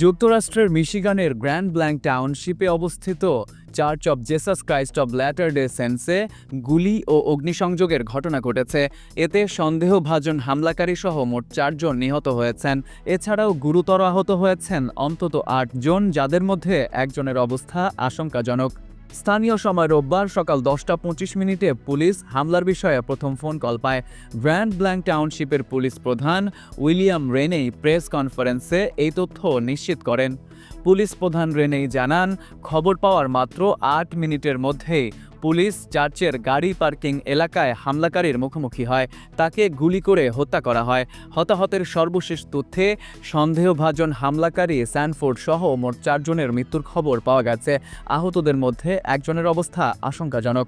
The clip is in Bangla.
যুক্তরাষ্ট্রের মিশিগানের গ্র্যান্ড ব্ল্যাঙ্ক টাউনশিপে অবস্থিত Church of Jesus Christ of Latter Day সেন্সে গুলি ও অগ্নিসংযোগের ঘটনা ঘটেছে। এতে সন্দেহভাজন হামলাকারী সহ মোট চারজন নিহত হয়েছেন। এছাড়াও গুরুতর আহত হয়েছেন অন্তত আটজন, যাদের মধ্যে একজনের অবস্থা আশঙ্কাজনক। স্থানীয় সময় রোববার সকাল দশটা পঁচিশ মিনিটে পুলিশ হামলার বিষয়ে প্রথম ফোন কল পায় গ্র্যান্ড ব্ল্যাঙ্ক টাউনশিপের পুলিশ প্রধান উইলিয়াম রেনেই প্রেস কনফারেন্সে এই তথ্য নিশ্চিত করেন। পুলিশ প্রধান রেনেই জানান, খবর পাওয়ার মাত্র আট মিনিটের মধ্যেই পুলিশ চার্চের গাড়ি পার্কিং এলাকায় হামলাকারীর মুখোমুখি হয়। তাকে গুলি করে হত্যা করা হয়। হতাহতের সর্বশেষ তথ্যে সন্দেহভাজন হামলাকারী স্যানফোর্ড সহ মোট চারজনের মৃত্যুর খবর পাওয়া গেছে। আহতদের মধ্যে একজনের অবস্থা আশঙ্কাজনক।